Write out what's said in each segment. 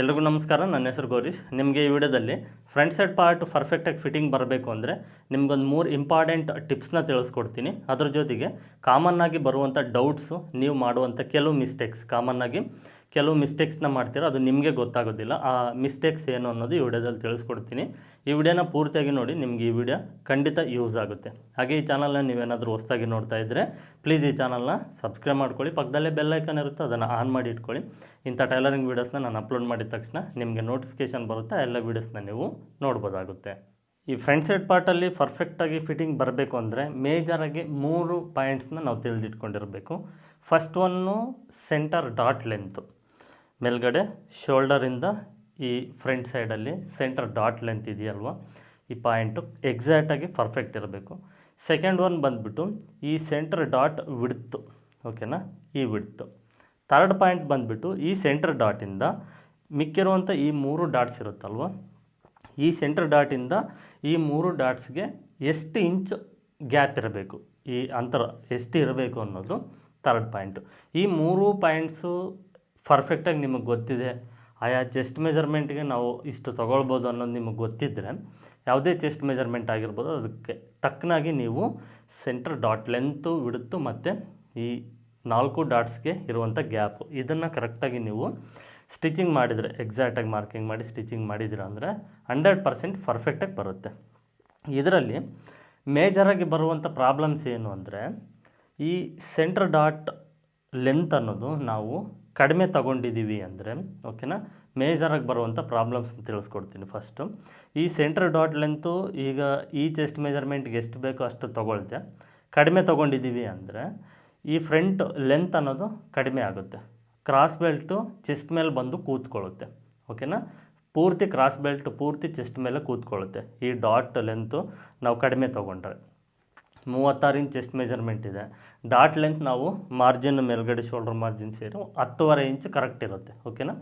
ಎಲ್ರಿಗೂ ನಮಸ್ಕಾರ, ನನ್ನ ಹೆಸರು ಗೌರೀಶ್. ನಿಮಗೆ ಈ ವಿಡಿಯೋದಲ್ಲಿ ಫ್ರಂಟ್ ಸೈಡ್ ಪಾರ್ಟ್ ಪರ್ಫೆಕ್ಟಾಗಿ ಫಿಟ್ಟಿಂಗ್ ಬರಬೇಕು ಅಂದರೆ ನಿಮ್ಗೊಂದು ಮೂರು ಇಂಪಾರ್ಟೆಂಟ್ ಟಿಪ್ಸ್ನ ತಿಳಿಸ್ಕೊಡ್ತೀನಿ. ಅದ್ರ ಜೊತೆಗೆ ಕಾಮನ್ನಾಗಿ ಬರುವಂಥ ಡೌಟ್ಸು ನೀವು ಮಾಡುವಂಥ ಕೆಲವು ಮಿಸ್ಟೇಕ್ಸ್ ಕಾಮನ್ನಾಗಿ ಕೆಲವು ಮಿಸ್ಟೇಕ್ಸ್ನ ಮಾಡ್ತೀರೋ ಅದು ನಿಮಗೆ ಗೊತ್ತಾಗೋದಿಲ್ಲ. ಆ ಮಿಸ್ಟೇಕ್ಸ್ ಏನು ಅನ್ನೋದು ಈ ವಿಡಿಯೋದಲ್ಲಿ ತಿಳಿಸ್ಕೊಡ್ತೀನಿ. ಈ ವಿಡಿಯೋನ ಪೂರ್ತಿಯಾಗಿ ನೋಡಿ, ನಿಮಗೆ ಈ ವಿಡಿಯೋ ಖಂಡಿತ ಯೂಸ್ ಆಗುತ್ತೆ. ಹಾಗೆ ಈ ಚಾನಲ್ನ ನೀವೇನಾದರೂ ಹೊಸದಾಗಿ ನೋಡ್ತಾ ಇದ್ದರೆ ಪ್ಲೀಸ್ ಈ ಚಾನಲ್ನ ಸಬ್ಸ್ಕ್ರೈಬ್ ಮಾಡ್ಕೊಳ್ಳಿ. ಪಕ್ಕದಲ್ಲೇ ಬೆಲ್ ಐಕನ್ ಇರುತ್ತೆ, ಅದನ್ನು ಆನ್ ಮಾಡಿ ಇಟ್ಕೊಳ್ಳಿ. ಇಂಥ ಟೈಲರಿಂಗ್ ವೀಡಿಯೋಸ್ನ ನಾನು ಅಪ್ಲೋಡ್ ಮಾಡಿದ ತಕ್ಷಣ ನಿಮಗೆ ನೋಟಿಫಿಕೇಷನ್ ಬರುತ್ತೆ ಎಲ್ಲ ವೀಡಿಯೋಸ್ನ ನೀವು ನೋಡ್ಬೋದಾಗುತ್ತೆ. ಈ ಫ್ರಂಟ್ ಸೈಡ್ ಪಾರ್ಟಲ್ಲಿ ಪರ್ಫೆಕ್ಟಾಗಿ ಫಿಟ್ಟಿಂಗ್ ಬರಬೇಕು ಅಂದರೆ ಮೇಜರಾಗಿ ಮೂರು ಪಾಯಿಂಟ್ಸ್ನ ನಾವು ತಿಳಿದಿಟ್ಕೊಂಡಿರಬೇಕು. First one centre dot length. ಮೇಲ್ಗಡೆ ಶೋಲ್ಡರಿಂದ ಈ ಫ್ರಂಟ್ ಸೈಡಲ್ಲಿ ಸೆಂಟರ್ ಡಾಟ್ ಲೆಂತ್ ಇದೆಯಲ್ವ? ಈ ಪಾಯಿಂಟು ಎಕ್ಸಾಕ್ಟಾಗಿ ಪರ್ಫೆಕ್ಟ್ ಇರಬೇಕು. ಸೆಕೆಂಡ್ ಒನ್ ಬಂದುಬಿಟ್ಟು ಈ ಸೆಂಟರ್ ಡಾಟ್ ವಿಡ್ತು ಓಕೆನಾ ಈ ವಿಡ್ತು ಥರ್ಡ್ ಪಾಯಿಂಟ್ ಬಂದುಬಿಟ್ಟು ಈ ಸೆಂಟರ್ ಡಾಟಿಂದ ಮಿಕ್ಕಿರುವಂಥ ಈ ಮೂರು ಡಾಟ್ಸ್ ಇರುತ್ತಲ್ವ? ಈ ಸೆಂಟರ್ ಡಾಟಿಂದ ಈ ಮೂರು ಡಾಟ್ಸ್ಗೆ ಎಷ್ಟು ಇಂಚ್ ಗ್ಯಾಪ್ ಇರಬೇಕು? ಈ ಅಂತರ ಎಷ್ಟು ಇರಬೇಕು ಅನ್ನೋದು ಥರ್ಡ್ ಪಾಯಿಂಟು ಈ ಮೂರು ಪಾಯಿಂಟ್ಸು ಪರ್ಫೆಕ್ಟಾಗಿ ನಿಮಗೆ ಗೊತ್ತಿದೆ. ಆಯಾ ಚೆಸ್ಟ್ ಮೆಜರ್ಮೆಂಟ್ಗೆ ನಾವು ಇಷ್ಟು ತೊಗೊಳ್ಬೋದು ಅನ್ನೋದು ನಿಮಗೆ ಗೊತ್ತಿದ್ದರೆ ಯಾವುದೇ ಚೆಸ್ಟ್ ಮೆಜರ್ಮೆಂಟ್ ಆಗಿರ್ಬೋದು, ಅದಕ್ಕೆ ತಕ್ಕನಾಗಿ ನೀವು ಸೆಂಟರ್ ಡಾಟ್ ಲೆಂತು ಬಿಡುತ್ತು ಮತ್ತು ಈ ನಾಲ್ಕು ಡಾಟ್ಸ್ಗೆ ಇರುವಂಥ ಗ್ಯಾಪು ಇದನ್ನು ಕರೆಕ್ಟಾಗಿ ನೀವು ಸ್ಟಿಚಿಂಗ್ ಮಾಡಿದರೆ ಎಕ್ಸಾಕ್ಟಾಗಿ ಮಾರ್ಕಿಂಗ್ ಮಾಡಿ ಸ್ಟಿಚಿಂಗ್ ಮಾಡಿದಿರ ಅಂದರೆ ಹಂಡ್ರೆಡ್ ಪರ್ಸೆಂಟ್ ಪರ್ಫೆಕ್ಟಾಗಿ ಬರುತ್ತೆ. ಇದರಲ್ಲಿ ಮೇಜರಾಗಿ ಬರುವಂಥ ಪ್ರಾಬ್ಲಮ್ಸ್ ಏನು ಅಂದರೆ, ಈ ಸೆಂಟರ್ ಡಾಟ್ ಲೆಂತ್ ಅನ್ನೋದು ನಾವು ಕಡಿಮೆ ತಗೊಂಡಿದ್ದೀವಿ ಅಂದರೆ ಓಕೆನಾ ಮೇಜರಾಗಿ ಬರುವಂಥ ಪ್ರಾಬ್ಲಮ್ಸ್ ತಿಳಿಸ್ಕೊಡ್ತೀನಿ ಫಸ್ಟು ಈ ಸೆಂಟ್ರ್ ಡಾಟ್ ಲೆಂತು ಈಗ ಈ ಚೆಸ್ಟ್ ಮೆಜರ್ಮೆಂಟ್ಗೆ ಎಷ್ಟು ಬೇಕೋ ಅಷ್ಟು ತೊಗೊಳ್ತೆ ಕಡಿಮೆ ತೊಗೊಂಡಿದ್ದೀವಿ ಅಂದರೆ, ಈ ಫ್ರಂಟ್ ಲೆಂತ್ ಅನ್ನೋದು ಕಡಿಮೆ ಆಗುತ್ತೆ. ಕ್ರಾಸ್ ಬೆಲ್ಟು ಚೆಸ್ಟ್ ಮೇಲೆ ಬಂದು ಕೂತ್ಕೊಳ್ಳುತ್ತೆ ಓಕೆನಾ ಪೂರ್ತಿ ಕ್ರಾಸ್ ಬೆಲ್ಟ್ ಪೂರ್ತಿ ಚೆಸ್ಟ್ ಮೇಲೆ ಕೂತ್ಕೊಳ್ಳುತ್ತೆ. ಈ ಡಾಟ್ ಲೆಂತು ನಾವು ಕಡಿಮೆ ತೊಗೊಂಡ್ರೆ. ಮೂವತ್ತಾರು ಇಂಚ್ ಚೆಸ್ಟ್ ಮೆಜರ್ಮೆಂಟ್ ಇದೆ. ಡಾಟ್ ಲೆಂತ್ ನಾವು ಮಾರ್ಜಿನ್ ಮೇಲ್ಗಡೆ ಶೋಲ್ಡರ್ ಮಾರ್ಜಿನ್ ಸೇರಿ ಹತ್ತುವರೆ ಇಂಚ್ ಕರೆಕ್ಟ್ ಇರುತ್ತೆ ಓಕೆನಾ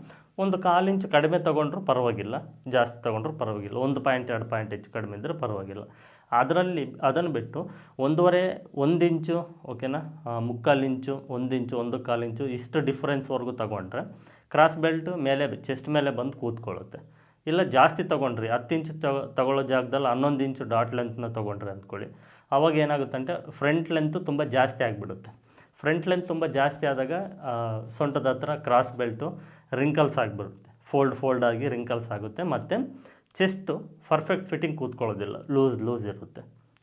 ಒಂದು ಕಾಲು ಇಂಚ್ ಕಡಿಮೆ ತೊಗೊಂಡ್ರೂ ಪರವಾಗಿಲ್ಲ, ಜಾಸ್ತಿ ತೊಗೊಂಡ್ರೂ ಪರವಾಗಿಲ್ಲ, ಒಂದು ಪಾಯಿಂಟ್ ಎರಡು ಪಾಯಿಂಟ್ ಹೆಚ್ಚು ಕಡಿಮೆ ಇದ್ದರೆ ಪರವಾಗಿಲ್ಲ. ಅದರಲ್ಲಿ ಅದನ್ನು ಬಿಟ್ಟು ಒಂದೂವರೆ, ಒಂದು ಇಂಚು ಓಕೆನಾ ಮುಕ್ಕಾಲು ಇಂಚು ಒಂದು ಇಂಚು ಒಂದು ಕಾಲು ಇಂಚು ಇಷ್ಟು ಡಿಫ್ರೆನ್ಸ್ವರೆಗೂ ತೊಗೊಂಡ್ರೆ ಕ್ರಾಸ್ ಬೆಲ್ಟ್ ಮೇಲೆ ಚೆಸ್ಟ್ ಮೇಲೆ ಬಂದು ಕೂತ್ಕೊಳ್ಳುತ್ತೆ. ಇಲ್ಲ ಜಾಸ್ತಿ ತೊಗೊಂಡ್ರಿ, ಹತ್ತು ಇಂಚು ತಗೊ, ತಗೊಳ್ಳೋ ಜಾಗದಲ್ಲಿ ಹನ್ನೊಂದು ಇಂಚು ಡಾಟ್ ಲೆಂತ್ನ ತೊಗೊಂಡ್ರಿ ಅಂದ್ಕೊಳ್ಳಿ. ಅವಾಗ ಏನಾಗುತ್ತೆ ಅಂದರೆ ಫ್ರಂಟ್ ಲೆಂತ್ ತುಂಬ ಜಾಸ್ತಿ ಆಗಿಬಿಡುತ್ತೆ. ಫ್ರಂಟ್ ಲೆಂತ್ ತುಂಬ ಜಾಸ್ತಿ ಆದಾಗ ಸೊಂಟದ ಹತ್ರ ಕ್ರಾಸ್ ಬೆಲ್ಟು ರಿಂಕಲ್ಸ್ ಆಗಿಬಿಡುತ್ತೆ. ಫೋಲ್ಡ್ ಫೋಲ್ಡ್ ಆಗಿ ರಿಂಕಲ್ಸ್ ಆಗುತ್ತೆ. ಮತ್ತು ಚೆಸ್ಟು ಪರ್ಫೆಕ್ಟ್ ಫಿಟ್ಟಿಂಗ್ ಕೂತ್ಕೊಳ್ಳೋದಿಲ್ಲ. ಲೂಸ್ ಲೂಸ್ ಇರುತ್ತೆ.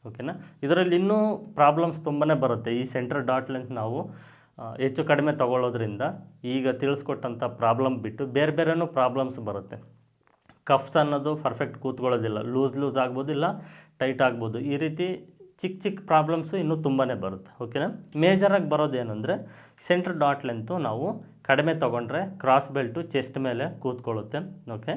ಓಕೆನಾ ಇದರಲ್ಲಿ ಇನ್ನೂ ಪ್ರಾಬ್ಲಮ್ಸ್ ತುಂಬಾ ಬರುತ್ತೆ. ಈ ಸೆಂಟ್ರಲ್ ಡಾಟ್ ಲೆಂತ್ ನಾವು ಹೆಚ್ಚು ಕಡಿಮೆ ತಗೊಳ್ಳೋದ್ರಿಂದ ಈಗ ತಿಳಿಸ್ಕೊಟ್ಟಂಥ ಪ್ರಾಬ್ಲಮ್ ಬಿಟ್ಟು ಬೇರೆ ಬೇರೆನೂ ಪ್ರಾಬ್ಲಮ್ಸ್ ಬರುತ್ತೆ. ಕಫ್ಸ್ ಅನ್ನೋದು ಪರ್ಫೆಕ್ಟ್ ಕೂತ್ಕೊಳ್ಳೋದಿಲ್ಲ. ಲೂಸ್ ಲೂಸ್ ಆಗ್ಬೋದು ಇಲ್ಲ ಟೈಟ್ ಆಗ್ಬೋದು. ಈ ರೀತಿ ಚಿಕ್ಕ ಚಿಕ್ಕ ಪ್ರಾಬ್ಲಮ್ಸು ಇನ್ನೂ ತುಂಬಾ ಬರುತ್ತೆ ಓಕೆನಾ ಮೇಜರಾಗಿ ಬರೋದೇನು ಅಂದರೆ ಸೆಂಟ್ರ್ ಡಾಟ್ ಲೆಂತು ನಾವು ಕಡಿಮೆ ತೊಗೊಂಡ್ರೆ ಕ್ರಾಸ್ ಬೆಲ್ಟು ಚೆಸ್ಟ್ ಮೇಲೆ ಕೂತ್ಕೊಳ್ಳುತ್ತೆ ಓಕೆ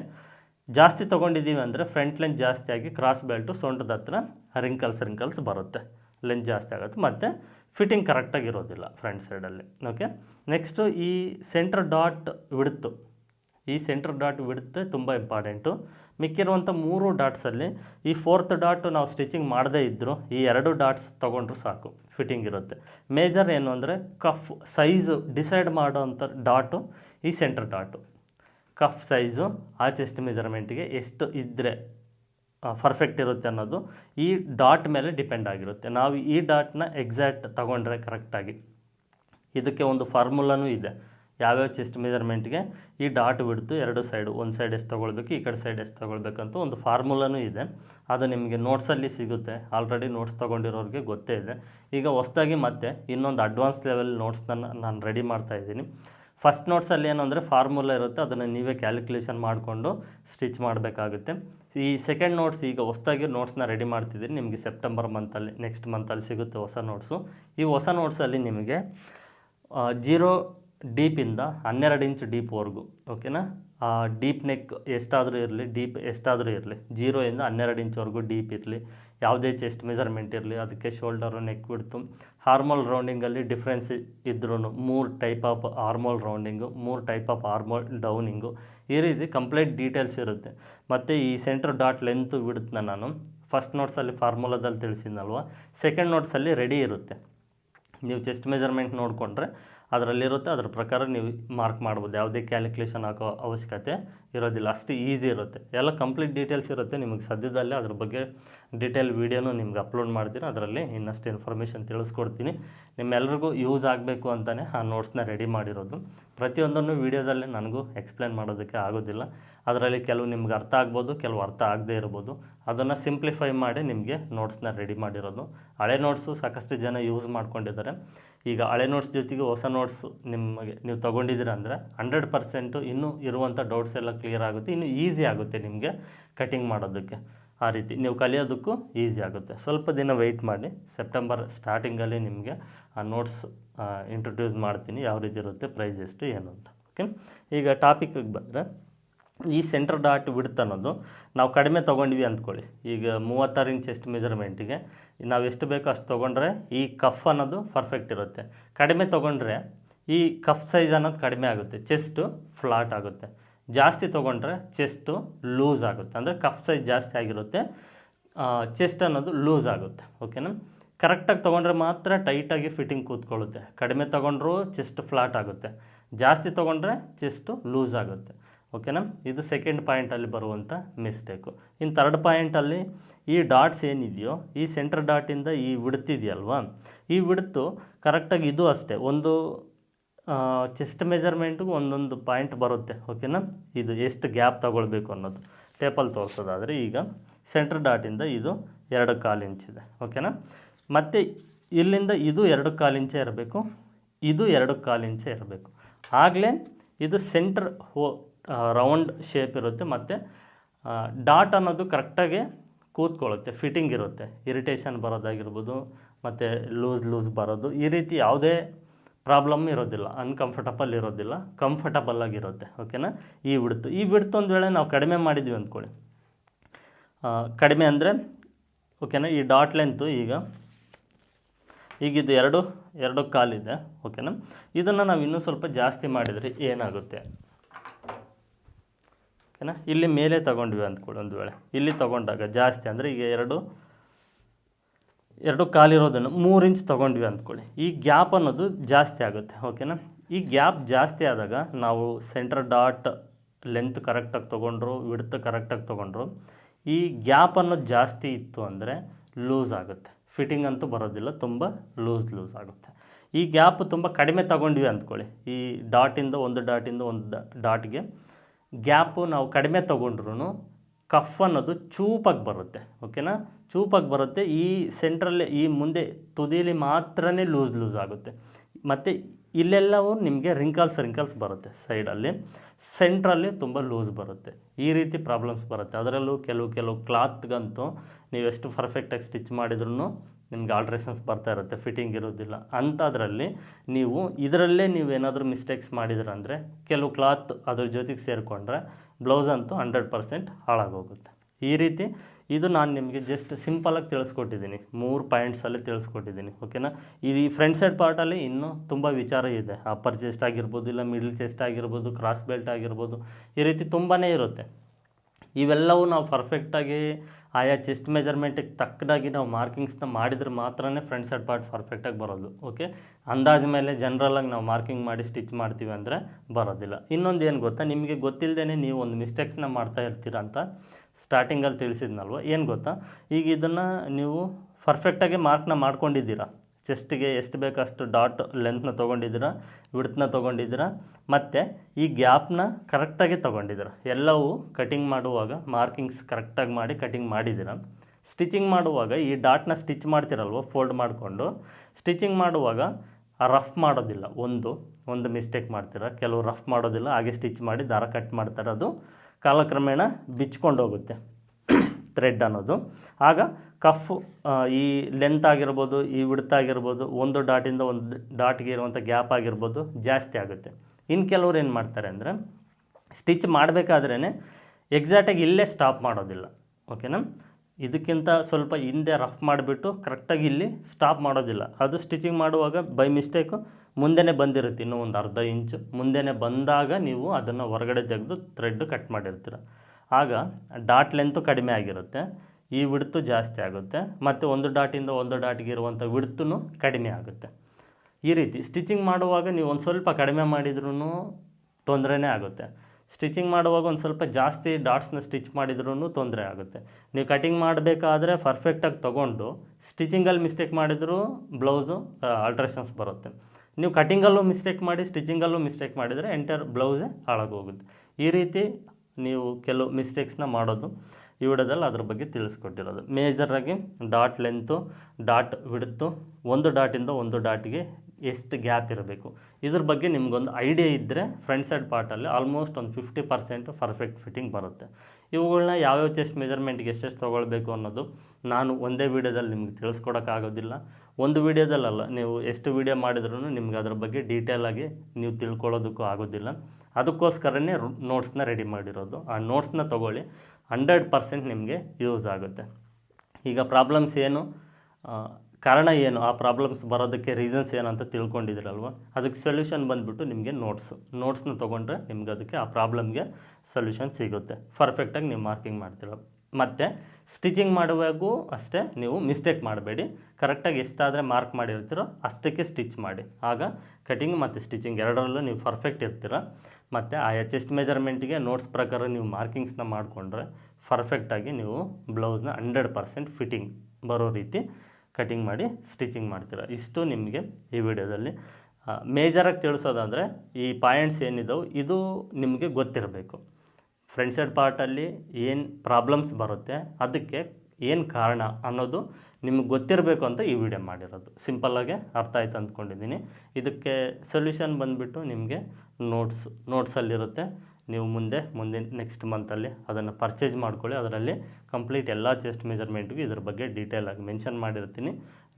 ಜಾಸ್ತಿ ತೊಗೊಂಡಿದ್ದೀವಿ ಅಂದರೆ ಫ್ರಂಟ್ ಲೆಂತ್ ಜಾಸ್ತಿ ಆಗಿ ಕ್ರಾಸ್ ಬೆಲ್ಟು ಸೊಂಟದ ಹತ್ರ ರಿಂಕಲ್ಸ್ ರಿಂಕಲ್ಸ್ ಬರುತ್ತೆ ಲೆಂತ್ ಜಾಸ್ತಿ ಆಗುತ್ತೆ. ಮತ್ತು ಫಿಟ್ಟಿಂಗ್ ಕರೆಕ್ಟಾಗಿ ಇರೋದಿಲ್ಲ ಫ್ರಂಟ್ ಸೈಡಲ್ಲಿ ಓಕೆ ನೆಕ್ಸ್ಟು ಈ ಸೆಂಟ್ರ್ ಡಾಟ್ ವಿಡ್ತು ಈ ಸೆಂಟ್ರ್ ಡಾಟ್ ಬಿಡುತ್ತೆ ತುಂಬ ಇಂಪಾರ್ಟೆಂಟು ಮಿಕ್ಕಿರುವಂಥ ಮೂರು ಡಾಟ್ಸಲ್ಲಿ ಈ ಫೋರ್ತ್ ಡಾಟು ನಾವು ಸ್ಟಿಚಿಂಗ್ ಮಾಡದೇ ಇದ್ದರೂ ಈ ಎರಡು ಡಾಟ್ಸ್ ತೊಗೊಂಡ್ರು ಸಾಕು ಫಿಟ್ಟಿಂಗ್ ಇರುತ್ತೆ. ಮೇಜರ್ ಏನು ಅಂದರೆ ಕಫ್ ಸೈಜು ಡಿಸೈಡ್ ಮಾಡೋವಂಥ ಡಾಟು ಈ ಸೆಂಟ್ರ್ ಡಾಟು ಕಫ್ ಸೈಜು ಆ ಚೆಸ್ಟ್ ಮೆಜರ್ಮೆಂಟಿಗೆ ಎಷ್ಟು ಇದ್ದರೆ ಪರ್ಫೆಕ್ಟ್ ಇರುತ್ತೆ ಅನ್ನೋದು ಈ ಡಾಟ್ ಮೇಲೆ ಡಿಪೆಂಡ್ ಆಗಿರುತ್ತೆ. ನಾವು ಈ ಡಾಟ್ನ ಎಕ್ಸಾಕ್ಟ್ ತಗೊಂಡ್ರೆ ಕರೆಕ್ಟಾಗಿ ಇದಕ್ಕೆ ಒಂದು ಫಾರ್ಮುಲಾನೂ ಇದೆ. ಯಾವ್ಯಾವ ಚೆಸ್ಟ್ ಮೆಜರ್ಮೆಂಟ್ಗೆ ಈ ಡಾಟ್ ಬಿಡ್ತು? ಎರಡು ಸೈಡು ಒಂದು ಸೈಡ್ ಎಷ್ಟು ತೊಗೊಳ್ಬೇಕು? ಈ ಕಡೆ ಸೈಡ್ ಎಷ್ಟು ತೊಗೊಳ್ಬೇಕಂತ ಒಂದು ಫಾರ್ಮುಲಾನೂ ಇದೆ. ಅದು ನಿಮಗೆ ನೋಟ್ಸಲ್ಲಿ ಸಿಗುತ್ತೆ. ಆಲ್ರೆಡಿ ನೋಟ್ಸ್ ತೊಗೊಂಡಿರೋರಿಗೆ ಗೊತ್ತೇ ಇದೆ. ಈಗ ಹೊಸ್ದಾಗಿ ಮತ್ತೆ ಇನ್ನೊಂದು ಅಡ್ವಾನ್ಸ್ ಲೆವೆಲ್ ನೋಟ್ಸ್ನ ನಾನು ರೆಡಿ ಮಾಡ್ತಾ ಇದ್ದೀನಿ. ಫಸ್ಟ್ ನೋಟ್ಸಲ್ಲಿ ಏನು ಅಂದರೆ ಫಾರ್ಮುಲಾ ಇರುತ್ತೆ. ಅದನ್ನು ನೀವೇ ಕ್ಯಾಲ್ಕುಲೇಷನ್ ಮಾಡಿಕೊಂಡು ಸ್ಟಿಚ್ ಮಾಡಬೇಕಾಗುತ್ತೆ. ಈ ಸೆಕೆಂಡ್ ನೋಟ್ಸ್ ಈಗ ಹೊಸ್ದಾಗಿ ನೋಟ್ಸ್ನ ರೆಡಿ ಮಾಡ್ತಿದ್ದೀನಿ. ನಿಮಗೆ ಸೆಪ್ಟೆಂಬರ್ ಮಂತಲ್ಲಿ ನೆಕ್ಸ್ಟ್ ಮಂತಲ್ಲಿ ಸಿಗುತ್ತೆ ಹೊಸ ನೋಟ್ಸು ಈ ಹೊಸ ನೋಟ್ಸಲ್ಲಿ ನಿಮಗೆ ಜೀರೋ ಡೀಪಿಂದ ಹನ್ನೆರಡು ಇಂಚ್ ಡೀಪ್ವರೆಗೂ ಓಕೆನಾ ಆ ಡೀಪ್ ನೆಕ್ ಎಷ್ಟಾದರೂ ಇರಲಿ, ಡೀಪ್ ಎಷ್ಟಾದರೂ ಇರಲಿ ಜೀರೋಯಿಂದ ಹನ್ನೆರಡು ಇಂಚ್ವರೆಗೂ ಡೀಪ್ ಇರಲಿ, ಯಾವುದೇ ಚೆಸ್ಟ್ ಮೆಜರ್ಮೆಂಟ್ ಇರಲಿ, ಅದಕ್ಕೆ ಶೋಲ್ಡರು ನೆಕ್ ಬಿಡ್ತು ಹಾರ್ಮೋಲ್ ರೌಂಡಿಂಗಲ್ಲಿ ಡಿಫ್ರೆನ್ಸ್ ಇದ್ರೂ ಮೂರು ಟೈಪ್ ಆಫ್ ಹಾರ್ಮೋಲ್ ರೌಂಡಿಂಗು ಮೂರು ಟೈಪ್ ಆಫ್ ಹಾರ್ಮೋಲ್ ಡೌನಿಂಗು ಈ ರೀತಿ ಕಂಪ್ಲೀಟ್ ಡೀಟೇಲ್ಸ್ ಇರುತ್ತೆ. ಮತ್ತು ಈ ಸೆಂಟ್ರ್ ಡಾಟ್ ಲೆಂತು ಬಿಡುತ್ತೆ ನಾನು ಫಸ್ಟ್ ನೋಟ್ಸಲ್ಲಿ ಫಾರ್ಮುಲಾದಲ್ಲಿ ತಿಳಿಸಿದ್ನಲ್ವ? ಸೆಕೆಂಡ್ ನೋಟ್ಸಲ್ಲಿ ರೆಡಿ ಇರುತ್ತೆ. ನೀವು ಚೆಸ್ಟ್ ಮೆಜರ್ಮೆಂಟ್ ನೋಡಿಕೊಂಡ್ರೆ ಅದರಲ್ಲಿರುತ್ತೆ. ಅದ್ರ ಪ್ರಕಾರ ನೀವು ಮಾರ್ಕ್ ಮಾಡ್ಬೋದು. ಯಾವುದೇ ಕ್ಯಾಲ್ಕುಲೇಷನ್ ಹಾಕೋ ಅವಶ್ಯಕತೆ ಇರೋದಿಲ್ಲ. ಅಷ್ಟು ಈಸಿ ಇರುತ್ತೆ. ಎಲ್ಲ ಕಂಪ್ಲೀಟ್ ಡೀಟೇಲ್ಸ್ ಇರುತ್ತೆ. ನಿಮಗೆ ಸದ್ಯದಲ್ಲೇ ಅದ್ರ ಬಗ್ಗೆ ಡೀಟೇಲ್ ವೀಡಿಯೋನೂ ನಿಮ್ಗೆ ಅಪ್ಲೋಡ್ ಮಾಡ್ತೀನಿ. ಅದರಲ್ಲಿ ಇನ್ನಷ್ಟು ಇನ್ಫಾರ್ಮೇಷನ್ ತಿಳಿಸ್ಕೊಡ್ತೀನಿ. ನಿಮ್ಮೆಲ್ರಿಗೂ ಯೂಸ್ ಆಗಬೇಕು ಅಂತಲೇ ಆ ನೋಟ್ಸ್ನ ರೆಡಿ ಮಾಡಿರೋದು. ಪ್ರತಿಯೊಂದನ್ನು ವೀಡಿಯೋದಲ್ಲೇ ನನಗೂ ಎಕ್ಸ್ಪ್ಲೇನ್ ಮಾಡೋದಕ್ಕೆ ಆಗೋದಿಲ್ಲ. ಅದರಲ್ಲಿ ಕೆಲವು ನಿಮ್ಗೆ ಅರ್ಥ ಆಗ್ಬೋದು, ಕೆಲವು ಅರ್ಥ ಆಗದೇ ಇರ್ಬೋದು. ಅದನ್ನು ಸಿಂಪ್ಲಿಫೈ ಮಾಡಿ ನಿಮಗೆ ನೋಟ್ಸ್ನ ರೆಡಿ ಮಾಡಿರೋದು. ಹಳೆ ನೋಟ್ಸು ಸಾಕಷ್ಟು ಜನ ಯೂಸ್ ಮಾಡ್ಕೊಂಡಿದ್ದಾರೆ. ಈಗ ಹಳೆ ನೋಟ್ಸ್ ಜೊತೆಗೆ ಹೊಸ ನೋಟ್ಸ್ ನಿಮಗೆ ನೀವು ತೊಗೊಂಡಿದ್ದೀರ ಅಂದರೆ ಹಂಡ್ರೆಡ್ ಪರ್ಸೆಂಟು ಇನ್ನೂ ಇರುವಂಥ ಡೌಟ್ಸ್ ಎಲ್ಲ ಕ್ಲಿಯರ್ ಆಗುತ್ತೆ, ಇನ್ನು ಈಸಿ ಆಗುತ್ತೆ ನಿಮಗೆ ಕಟಿಂಗ್ ಮಾಡೋದಕ್ಕೆ. ಆ ರೀತಿ ನೀವು ಕಲಿಯೋದಕ್ಕೂ ಈಸಿ ಆಗುತ್ತೆ. ಸ್ವಲ್ಪ ದಿನ ವೆಯ್ಟ್ ಮಾಡಿ ಸೆಪ್ಟೆಂಬರ್ ಸ್ಟಾರ್ಟಿಂಗಲ್ಲಿ ನಿಮಗೆ ಆ ನೋಟ್ಸ್ ಇಂಟ್ರೊಡ್ಯೂಸ್ ಮಾಡ್ತೀನಿ, ಯಾವ ರೀತಿ ಇರುತ್ತೆ ಪ್ರೈಸ್ ಎಷ್ಟು, ಏನು ಅಂತ. ಓಕೆ ಈಗ ಟಾಪಿಕ್ಗೆ ಬಂದರೆ ಈ ಸೆಂಟರ್ ಡಾಟ್ ವಿಡ್ತ್ ಅನ್ನೋದು ನಾವು ಕಡಿಮೆ ತೊಗೊಂಡ್ವಿ ಅಂದ್ಕೊಳ್ಳಿ. ಈಗ ಮೂವತ್ತಾರು ಇಂಚ್ ಎಷ್ಟು ಮೆಜರ್ಮೆಂಟಿಗೆ ನಾವು ಎಷ್ಟು ಬೇಕೋ ಅಷ್ಟು ತೊಗೊಂಡ್ರೆ ಈ ಕಫ್ ಅನ್ನೋದು ಪರ್ಫೆಕ್ಟ್ ಇರುತ್ತೆ. ಕಡಿಮೆ ತೊಗೊಂಡ್ರೆ ಈ ಕಫ್ ಸೈಜ್ ಅನ್ನೋದು ಕಡಿಮೆ ಆಗುತ್ತೆ. ಚೆಸ್ಟು ಫ್ಲಾಟ್ ಆಗುತ್ತೆ. ಜಾಸ್ತಿ ತೊಗೊಂಡ್ರೆ ಚೆಸ್ಟು ಲೂಸ್ ಆಗುತ್ತೆ. ಅಂದರೆ ಕಫ್ ಸೈಜ್ ಜಾಸ್ತಿ ಆಗಿರುತ್ತೆ. ಚೆಸ್ಟ್ ಅನ್ನೋದು ಲೂಸ್ ಆಗುತ್ತೆ. ಓಕೆನಾ ಕರೆಕ್ಟಾಗಿ ತೊಗೊಂಡ್ರೆ ಮಾತ್ರ ಟೈಟಾಗಿ ಫಿಟ್ಟಿಂಗ್ ಕೂತ್ಕೊಳ್ಳುತ್ತೆ. ಕಡಿಮೆ ತೊಗೊಂಡ್ರೂ ಚೆಸ್ಟ್ ಫ್ಲಾಟ್ ಆಗುತ್ತೆ. ಜಾಸ್ತಿ ತೊಗೊಂಡ್ರೆ ಚೆಸ್ಟು ಲೂಸ್ ಆಗುತ್ತೆ. ಓಕೆನಾ? ಇದು ಸೆಕೆಂಡ್ ಪಾಯಿಂಟಲ್ಲಿ ಬರುವಂಥ ಮಿಸ್ಟೇಕು ಇನ್ನು ತರ್ಡ್ ಪಾಯಿಂಟಲ್ಲಿ ಈ ಡಾಟ್ಸ್ ಏನಿದೆಯೋ, ಈ ಸೆಂಟರ್ ಡಾಟಿಂದ ಈ ವಿಡ್ತಿದೆಯಲ್ವಾ? ಈ ವಿಡ್ತು ಕರೆಕ್ಟಾಗಿ ಇದು ಅಷ್ಟೇ. ಒಂದು ಚೆಸ್ಟ್ ಮೆಜರ್ಮೆಂಟ್ಗೂ ಒಂದೊಂದು ಪಾಯಿಂಟ್ ಬರುತ್ತೆ. ಓಕೆನಾ? ಇದು ಎಷ್ಟು ಗ್ಯಾಪ್ ತಗೊಳ್ಬೇಕು ಅನ್ನೋದು. ಟೇಪಲ್ ತೋರಿಸೋದಾದರೆ ಈಗ ಸೆಂಟರ್ ಡಾಟಿಂದ ಇದು ಎರಡು ಕಾಲು ಇಂಚಿದೆ ಓಕೆನಾ? ಮತ್ತು ಇಲ್ಲಿಂದ ಇದು ಎರಡು ಕಾಲು ಇಂಚೆ ಇರಬೇಕು. ಇದು ಎರಡು ಕಾಲು ಇಂಚೆ ಇರಬೇಕು. ಆಗಲೇ ಇದು ಸೆಂಟ್ರ್ ಹೋ ರೌಂಡ್ ಶೇಪ್ ಇರುತ್ತೆ ಮತ್ತು ಡಾಟ್ ಅನ್ನೋದು ಕರೆಕ್ಟಾಗಿ ಕೂತ್ಕೊಳ್ಳುತ್ತೆ ಫಿಟ್ಟಿಂಗ್ ಇರುತ್ತೆ. ಇರಿಟೇಷನ್ ಬರೋದಾಗಿರ್ಬೋದು, ಮತ್ತು ಲೂಸ್ ಲೂಸ್ ಬರೋದು, ಈ ರೀತಿ ಯಾವುದೇ ಪ್ರಾಬ್ಲಮ್ ಇರೋದಿಲ್ಲ ಅನ್ಕಂಫರ್ಟಬಲ್ ಇರೋದಿಲ್ಲ ಕಂಫರ್ಟಬಲ್ ಆಗಿರುತ್ತೆ ಓಕೆನಾ ಈ ಬಿಡ್ತು ಈ ಬಿಡ್ತು ಒಂದು ವೇಳೆ ನಾವು ಕಡಿಮೆ ಮಾಡಿದ್ವಿ ಅಂದ್ಕೊಳ್ಳಿ ಕಡಿಮೆ ಅಂದರೆ ಓಕೆನಾ ಈ ಡಾಟ್ ಲೆಂತು ಈಗ, ಈಗಿದ್ದು ಎರಡು ಎರಡು ಕಾಲಿದೆ ಓಕೆನಾ ಇದನ್ನು ನಾವು ಇನ್ನೂ ಸ್ವಲ್ಪ ಜಾಸ್ತಿ ಮಾಡಿದರೆ ಏನಾಗುತ್ತೆ? ಓಕೆನಾ ಇಲ್ಲಿ ಮೇಲೆ ತಗೊಂಡ್ವಿ ಅಂದ್ಕೊಳ್ಳಿ ಒಂದು ವೇಳೆ. ಇಲ್ಲಿ ತಗೊಂಡಾಗ ಜಾಸ್ತಿ ಅಂದರೆ ಈಗ ಎರಡು ಎರಡು ಕಾಲಿರೋದನ್ನು ಮೂರು ಇಂಚ್ ತೊಗೊಂಡ್ವಿ ಅಂದ್ಕೊಳ್ಳಿ. ಈ ಗ್ಯಾಪ್ ಅನ್ನೋದು ಜಾಸ್ತಿ ಆಗುತ್ತೆ ಓಕೆನಾ ಈ ಗ್ಯಾಪ್ ಜಾಸ್ತಿ ಆದಾಗ ನಾವು ಸೆಂಟರ್ ಡಾಟ್ ಲೆಂತ್ ಕರೆಕ್ಟಾಗಿ ತೊಗೊಂಡ್ರು ವಿಡ್ತ್ ಕರೆಕ್ಟಾಗಿ ತೊಗೊಂಡ್ರು, ಈ ಗ್ಯಾಪ್ ಅನ್ನೋದು ಜಾಸ್ತಿ ಇತ್ತು ಅಂದರೆ ಲೂಸ್ ಆಗುತ್ತೆ. ಫಿಟ್ಟಿಂಗ್ ಅಂತೂ ಬರೋದಿಲ್ಲ, ತುಂಬ ಲೂಸ್ ಲೂಸ್ ಆಗುತ್ತೆ. ಈ ಗ್ಯಾಪ್ ತುಂಬ ಕಡಿಮೆ ತಗೊಂಡ್ವಿ ಅಂದ್ಕೊಳ್ಳಿ. ಈ ಡಾಟಿಂದ ಒಂದು ಡಾಟಿಂದ ಒಂದು ಡಾಟ್ಗೆ ಗ್ಯಾಪು ನಾವು ಕಡಿಮೆ ತೊಗೊಂಡ್ರು ಕಫ್ ಅನ್ನೋದು ಚೂಪಾಗಿ ಬರುತ್ತೆ ಓಕೆನಾ ಚೂಪಾಗಿ ಬರುತ್ತೆ, ಈ ಸೆಂಟ್ರಲ್ಲಿ ಈ ಮುಂದೆ ತುದಿಲಿ ಮಾತ್ರ ಲೂಸ್ ಲೂಸ್ ಆಗುತ್ತೆ. ಮತ್ತು ಇಲ್ಲೆಲ್ಲವೂ ನಿಮಗೆ ರಿಂಕಲ್ಸ್ ರಿಂಕಲ್ಸ್ ಬರುತ್ತೆ ಸೈಡಲ್ಲಿ ಸೆಂಟ್ರಲ್ಲಿ ತುಂಬ ಲೂಸ್ ಬರುತ್ತೆ. ಈ ರೀತಿ ಪ್ರಾಬ್ಲಮ್ಸ್ ಬರುತ್ತೆ. ಅದರಲ್ಲೂ ಕೆಲವು ಕೆಲವು ಕ್ಲಾತ್ಗಂತೂ ನೀವೆಷ್ಟು ಪರ್ಫೆಕ್ಟಾಗಿ ಸ್ಟಿಚ್ ಮಾಡಿದ್ರೂ ನಿಮ್ಗೆ ಆಲ್ಟ್ರೇಷನ್ಸ್ ಬರ್ತಾ ಇರುತ್ತೆ ಫಿಟ್ಟಿಂಗ್ ಇರೋದಿಲ್ಲ. ಅಂಥದ್ರಲ್ಲಿ ನೀವು ಇದರಲ್ಲೇ ನೀವು ಏನಾದರೂ ಮಿಸ್ಟೇಕ್ಸ್ ಮಾಡಿದ್ರಂದರೆ ಕೆಲವು ಕ್ಲಾತ್ ಅದ್ರ ಜೊತೆಗೆ ಸೇರಿಕೊಂಡ್ರೆ ಬ್ಲೌಸ್ ಅಂತೂ ಹಂಡ್ರೆಡ್ ಪರ್ಸೆಂಟ್ ಹಾಳಾಗೋಗುತ್ತೆ. ಈ ರೀತಿ ಇದು ನಾನು ನಿಮಗೆ ಜಸ್ಟ್ ಸಿಂಪಲಾಗಿ ತಿಳಿಸ್ಕೊಟ್ಟಿದ್ದೀನಿ ಮೂರು ಪಾಯಿಂಟ್ಸಲ್ಲಿ ತಿಳಿಸ್ಕೊಟ್ಟಿದ್ದೀನಿ ಓಕೆನಾ ಇದು ಈ ಫ್ರಂಟ್ ಸೈಡ್ ಪಾರ್ಟಲ್ಲಿ ಇನ್ನೂ ತುಂಬ ವಿಚಾರ ಇದೆ. ಅಪ್ಪರ್ ಚೆಸ್ಟ್ ಆಗಿರ್ಬೋದು, ಇಲ್ಲ ಮಿಡ್ಲ್ ಚೆಸ್ಟ್ ಆಗಿರ್ಬೋದು ಕ್ರಾಸ್ ಬೆಲ್ಟ್ ಆಗಿರ್ಬೋದು, ಈ ರೀತಿ ತುಂಬಾ ಇರುತ್ತೆ. ಇವೆಲ್ಲವೂ ನಾವು ಪರ್ಫೆಕ್ಟಾಗಿ ಆಯಾ ಚೆಸ್ಟ್ ಮೆಜರ್ಮೆಂಟಿಗೆ ತಕ್ಕದಾಗಿ ನಾವು ಮಾರ್ಕಿಂಗ್ಸ್ನ ಮಾಡಿದ್ರೆ ಮಾತ್ರನೇ ಫ್ರಂಟ್ ಸೈಡ್ ಪಾರ್ಟ್ ಪರ್ಫೆಕ್ಟಾಗಿ ಬರೋದು ಓಕೆ ಅಂದಾಜು ಮೇಲೆ ಜನ್ರಲಾಗಿ ನಾವು ಮಾರ್ಕಿಂಗ್ ಮಾಡಿ ಸ್ಟಿಚ್ ಮಾಡ್ತೀವಿ ಅಂದರೆ ಬರೋದಿಲ್ಲ. ಇನ್ನೊಂದು ಏನು ಗೊತ್ತಾ? ನಿಮಗೆ ಗೊತ್ತಿಲ್ಲದೇ ನೀವು ಒಂದು ಮಿಸ್ಟೇಕ್ಸ್ನ ಮಾಡ್ತಾ ಇರ್ತೀರ ಅಂತ ಸ್ಟಾರ್ಟಿಂಗಲ್ಲಿ ತಿಳಿಸಿದ್ನಲ್ವ? ಏನು ಗೊತ್ತಾ? ಈಗ ಇದನ್ನು ನೀವು ಪರ್ಫೆಕ್ಟಾಗಿ ಮಾರ್ಕ್ನ ಮಾಡ್ಕೊಂಡಿದ್ದೀರಾ. ಚೆಸ್ಟಿಗೆ ಎಷ್ಟು ಬೇಕು ಅಷ್ಟು ಡಾಟ್ ಲೆಂತ್ನ ತೊಗೊಂಡಿದ್ದೀರಾ ವಿಡ್ತ್ನ ತೊಗೊಂಡಿದ್ದೀರಾ, ಮತ್ತು ಈ ಗ್ಯಾಪ್ನ ಕರೆಕ್ಟಾಗಿ ತೊಗೊಂಡಿದ್ದೀರಾ. ಎಲ್ಲವೂ ಕಟಿಂಗ್ ಮಾಡುವಾಗ ಮಾರ್ಕಿಂಗ್ಸ್ ಕರೆಕ್ಟಾಗಿ ಮಾಡಿ ಕಟಿಂಗ್ ಮಾಡಿದ್ದೀರ. ಸ್ಟಿಚಿಂಗ್ ಮಾಡುವಾಗ, ಈ ಡಾಟ್ನ ಸ್ಟಿಚ್ ಮಾಡ್ತಿರಲ್ವ ಫೋಲ್ಡ್ ಮಾಡಿಕೊಂಡು ಸ್ಟಿಚಿಂಗ್ ಮಾಡುವಾಗ ರಫ್ ಮಾಡೋದಿಲ್ಲ. ಒಂದು ಒಂದು ಮಿಸ್ಟೇಕ್ ಮಾಡ್ತೀರ. ಕೆಲವು ರಫ್ ಮಾಡೋದಿಲ್ಲ, ಹಾಗೆ ಸ್ಟಿಚ್ ಮಾಡಿ ದಾರ ಕಟ್ ಮಾಡ್ತಾರೆ. ಅದು ಕಾಲಕ್ರಮೇಣ ಬಿಚ್ಕೊಂಡು ಹೋಗುತ್ತೆ. ಥ್ರೆಡ್ ಅನ್ನೋದು. ಆಗ ಕಫ್ ಈ ಲೆಂತ್ ಆಗಿರ್ಬೋದು, ಈ ವಿಡ್ತ್ ಆಗಿರ್ಬೋದು, ಒಂದು ಡಾಟಿಂದ ಒಂದು ಡಾಟ್ಗೆ ಇರುವಂಥ ಗ್ಯಾಪ್ ಆಗಿರ್ಬೋದು ಜಾಸ್ತಿ ಆಗುತ್ತೆ. ಇನ್ನು ಕೆಲವ್ರು ಏನು ಮಾಡ್ತಾರೆ ಅಂದರೆ ಸ್ಟಿಚ್ ಮಾಡಬೇಕಾದ್ರೇ ಎಕ್ಸಾಕ್ಟಾಗಿ ಇಲ್ಲೇ ಸ್ಟಾಪ್ ಮಾಡೋದಿಲ್ಲ ಓಕೆನಾ ಇದಕ್ಕಿಂತ ಸ್ವಲ್ಪ ಹಿಂದೆ ರಫ್ ಮಾಡಿಬಿಟ್ಟು ಕರೆಕ್ಟಾಗಿ ಇಲ್ಲಿ ಸ್ಟಾಪ್ ಮಾಡೋದಿಲ್ಲ. ಅದು ಸ್ಟಿಚಿಂಗ್ ಮಾಡುವಾಗ ಬೈ ಮಿಸ್ಟೇಕು ಮುಂದೆನೇ ಬಂದಿರುತ್ತೆ, ಇನ್ನೂ ಒಂದು ಅರ್ಧ ಇಂಚು ಮುಂದೆನೇ ಬಂದಾಗ ನೀವು ಅದನ್ನು ಹೊರಗಡೆ ತೆಗೆದು ಥ್ರೆಡ್ ಕಟ್ ಮಾಡಿರ್ತೀರ. ಆಗ ಡಾಟ್ ಲೆಂತು ಕಡಿಮೆ ಆಗಿರುತ್ತೆ. ಈ ವಿಡ್ತು ಜಾಸ್ತಿ ಆಗುತ್ತೆ. ಮತ್ತು ಒಂದು ಡಾಟಿಂದ ಒಂದು ಡಾಟ್ಗೆ ಇರುವಂಥ ವಿಡ್ತೂ ಕಡಿಮೆ ಆಗುತ್ತೆ. ಈ ರೀತಿ ಸ್ಟಿಚಿಂಗ್ ಮಾಡುವಾಗ ನೀವು ಒಂದು ಸ್ವಲ್ಪ ಕಡಿಮೆ ಮಾಡಿದ್ರೂ ತೊಂದರೆನೇ ಆಗುತ್ತೆ. ಸ್ಟಿಚಿಂಗ್ ಮಾಡುವಾಗ ಒಂದು ಸ್ವಲ್ಪ ಜಾಸ್ತಿ ಡಾಟ್ಸ್ನ ಸ್ಟಿಚ್ ಮಾಡಿದ್ರೂ ತೊಂದರೆ ಆಗುತ್ತೆ. ನೀವು ಕಟಿಂಗ್ ಮಾಡಬೇಕಾದ್ರೆ ಪರ್ಫೆಕ್ಟಾಗಿ ತೊಗೊಂಡು ಸ್ಟಿಚಿಂಗಲ್ಲಿ ಮಿಸ್ಟೇಕ್ ಮಾಡಿದರೂ ಬ್ಲೌಸು ಆಲ್ಟ್ರೇಷನ್ಸ್ ಬರುತ್ತೆ. ನೀವು ಕಟಿಂಗಲ್ಲೂ ಮಿಸ್ಟೇಕ್ ಮಾಡಿ ಸ್ಟಿಚಿಂಗಲ್ಲೂ ಮಿಸ್ಟೇಕ್ ಮಾಡಿದರೆ ಎಂಟರ್ ಬ್ಲೌಸೇ ಹಾಳಾಗೋಗುತ್ತೆ. ಈ ರೀತಿ ನೀವು ಕೆಲವು ಮಿಸ್ಟೇಕ್ಸ್ನ ಮಾಡೋದು. ಈ ವಿಡಿಯೋದಲ್ಲಿ ಅದ್ರ ಬಗ್ಗೆ ತಿಳಿಸ್ಕೊಟ್ಟಿರೋದು. ಮೇಜರಾಗಿ ಡಾಟ್ ಲೆಂತು ಡಾಟ್ ವಿಡ್ತು ಒಂದು ಡಾಟಿಂದ ಒಂದು ಡಾಟಿಗೆ ಎಷ್ಟು ಗ್ಯಾಪ್ ಇರಬೇಕು. ಇದ್ರ ಬಗ್ಗೆ ನಿಮಗೊಂದು ಐಡಿಯಾ ಇದ್ದರೆ ಫ್ರಂಟ್ ಸೈಡ್ ಪಾರ್ಟಲ್ಲಿ ಆಲ್ಮೋಸ್ಟ್ ಒಂದು ಫಿಫ್ಟಿ ಪರ್ಸೆಂಟ್ ಪರ್ಫೆಕ್ಟ್ ಫಿಟ್ಟಿಂಗ್ ಬರುತ್ತೆ. ಇವುಗಳನ್ನ ಯಾವ್ಯಾವ ಚೆಸ್ಟ್ ಮೆಜರ್ಮೆಂಟ್ಗೆ ಎಷ್ಟೆಷ್ಟು ತೊಗೊಳ್ಬೇಕು ಅನ್ನೋದು ನಾನು ಒಂದೇ ವೀಡಿಯೋದಲ್ಲಿ ನಿಮ್ಗೆ ತಿಳಿಸ್ಕೊಡೋಕ್ಕಾಗೋದಿಲ್ಲ ಒಂದು ವೀಡಿಯೋದಲ್ಲಲ್ಲ ನೀವು ಎಷ್ಟು ವೀಡಿಯೋ ಮಾಡಿದ್ರೂ ನಿಮ್ಗೆ ಅದ್ರ ಬಗ್ಗೆ ಡೀಟೇಲಾಗಿ ನೀವು ತಿಳ್ಕೊಳ್ಳೋದಕ್ಕೂ ಆಗೋದಿಲ್ಲ. ಅದಕ್ಕೋಸ್ಕರನೇ ನೋಟ್ಸ್ನ ರೆಡಿ ಮಾಡಿರೋದು. ಆ ನೋಟ್ಸ್ನ ತೊಗೊಳ್ಳಿ ಹಂಡ್ರೆಡ್ ಪರ್ಸೆಂಟ್ ನಿಮಗೆ ಯೂಸ್ ಆಗುತ್ತೆ. ಈಗ ಪ್ರಾಬ್ಲಮ್ಸ್ ಏನು? ಕಾರಣ ಏನು? ಆ ಪ್ರಾಬ್ಲಮ್ಸ್ ಬರೋದಕ್ಕೆ ರೀಸನ್ಸ್ ಏನು ಅಂತ ತಿಳ್ಕೊಂಡಿದ್ದೀರಲ್ವ? ಅದಕ್ಕೆ ಸೊಲ್ಯೂಷನ್ ಬಂದುಬಿಟ್ಟು ನಿಮಗೆ ನೋಟ್ಸು ನೋಟ್ಸ್ನ ತೊಗೊಂಡ್ರೆ ನಿಮ್ಗೆ ಅದಕ್ಕೆ ಆ ಪ್ರಾಬ್ಲಮ್ಗೆ ಸೊಲ್ಯೂಷನ್ ಸಿಗುತ್ತೆ. ಪರ್ಫೆಕ್ಟಾಗಿ ನೀವು ಮಾರ್ಕಿಂಗ್ ಮಾಡ್ತೀರ. ಮತ್ತು ಸ್ಟಿಚಿಂಗ್ ಮಾಡುವಾಗೂ ಅಷ್ಟೇ ನೀವು ಮಿಸ್ಟೇಕ್ ಮಾಡಬೇಡಿ. ಕರೆಕ್ಟಾಗಿ ಎಷ್ಟಾದರೆ ಮಾರ್ಕ್ ಮಾಡಿರ್ತೀರೋ ಅಷ್ಟಕ್ಕೆ ಸ್ಟಿಚ್ ಮಾಡಿ. ಆಗ ಕಟಿಂಗ್ ಮತ್ತು ಸ್ಟಿಚಿಂಗ್ ಎರಡರಲ್ಲೂ ನೀವು ಪರ್ಫೆಕ್ಟ್ ಇರ್ತೀರ. ಮತ್ತು ಆ ಚೆಸ್ಟ್ ಮೆಜರ್ಮೆಂಟಿಗೆ ನೋಟ್ಸ್ ಪ್ರಕಾರ ನೀವು ಮಾರ್ಕಿಂಗ್ಸ್ನ ಮಾಡಿಕೊಂಡ್ರೆ ಪರ್ಫೆಕ್ಟಾಗಿ ನೀವು ಬ್ಲೌಸ್ನ ಹಂಡ್ರೆಡ್ ಪರ್ಸೆಂಟ್ ಫಿಟ್ಟಿಂಗ್ ಬರೋ ರೀತಿ ಕಟಿಂಗ್ ಮಾಡಿ ಸ್ಟಿಚಿಂಗ್ ಮಾಡ್ತೀರ? ಇಷ್ಟು ನಿಮಗೆ ಈ ವಿಡಿಯೋದಲ್ಲಿ. ಮೇಜರಾಗಿ ತಿಳಿಸೋದಾದರೆ ಈ ಪಾಯಿಂಟ್ಸ್ ಏನಿದಾವೆ, ಇದು ನಿಮಗೆ ಗೊತ್ತಿರಬೇಕು. ಫ್ರಂಟ್ ಸೈಡ್ ಪಾರ್ಟಲ್ಲಿ ಏನು ಪ್ರಾಬ್ಲಮ್ಸ್ ಬರುತ್ತೆ, ಅದಕ್ಕೆ ಏನು ಕಾರಣ ಅನ್ನೋದು ನಿಮಗೆ ಗೊತ್ತಿರಬೇಕು ಅಂತ ಈ ವಿಡಿಯೋ ಮಾಡಿರೋದು. ಸಿಂಪಲ್ಲಾಗೆ ಅರ್ಥ ಆಯ್ತು ಅಂದ್ಕೊಂಡಿದ್ದೀನಿ. ಇದಕ್ಕೆ ಸೊಲ್ಯೂಷನ್ ಬಂದುಬಿಟ್ಟು ನಿಮಗೆ ನೋಟ್ಸ್ ನೋಟ್ಸಲ್ಲಿರುತ್ತೆ ನೀವು ಮುಂದೆ ಮುಂದಿನ ನೆಕ್ಸ್ಟ್ ಮಂತಲ್ಲಿ ಅದನ್ನು ಪರ್ಚೇಸ್ ಮಾಡ್ಕೊಳ್ಳಿ. ಅದರಲ್ಲಿ ಕಂಪ್ಲೀಟ್ ಎಲ್ಲ ಚೆಸ್ಟ್ ಮೆಜರ್ಮೆಂಟ್ಗೂ ಇದ್ರ ಬಗ್ಗೆ ಡೀಟೇಲಾಗಿ ಮೆನ್ಷನ್ ಮಾಡಿರ್ತೀನಿ.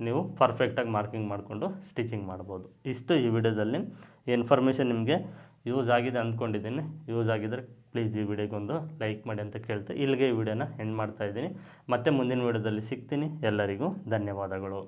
ನೀವು ಪರ್ಫೆಕ್ಟಾಗಿ ಮಾರ್ಕಿಂಗ್ ಮಾಡಿಕೊಂಡು ಸ್ಟಿಚಿಂಗ್ ಮಾಡ್ಬೋದು. ಇಷ್ಟು ಈ ವಿಡಿಯೋದಲ್ಲಿ. ಈ ಇನ್ಫಾರ್ಮೇಷನ್ ನಿಮಗೆ ಯೂಸ್ ಆಗಿದೆ ಅಂದ್ಕೊಂಡಿದ್ದೀನಿ. ಯೂಸ್ ಆಗಿದ್ರೆ ಪ್ಲೀಸ್ ಈ ವಿಡಿಯೋಗೊಂದು ಲೈಕ್ ಮಾಡಿ ಅಂತ ಕೇಳ್ತಾ ಇಲ್ಲಿಗೆ ಈ ವಿಡಿಯೋನ ಎಂಡ್ ಮಾಡ್ತಾ ಇದ್ದೀನಿ. ಮತ್ತೆ ಮುಂದಿನ ವಿಡಿಯೋದಲ್ಲಿ ಸಿಗ್ತೀನಿ. ಎಲ್ಲರಿಗೂ ಧನ್ಯವಾದಗಳು.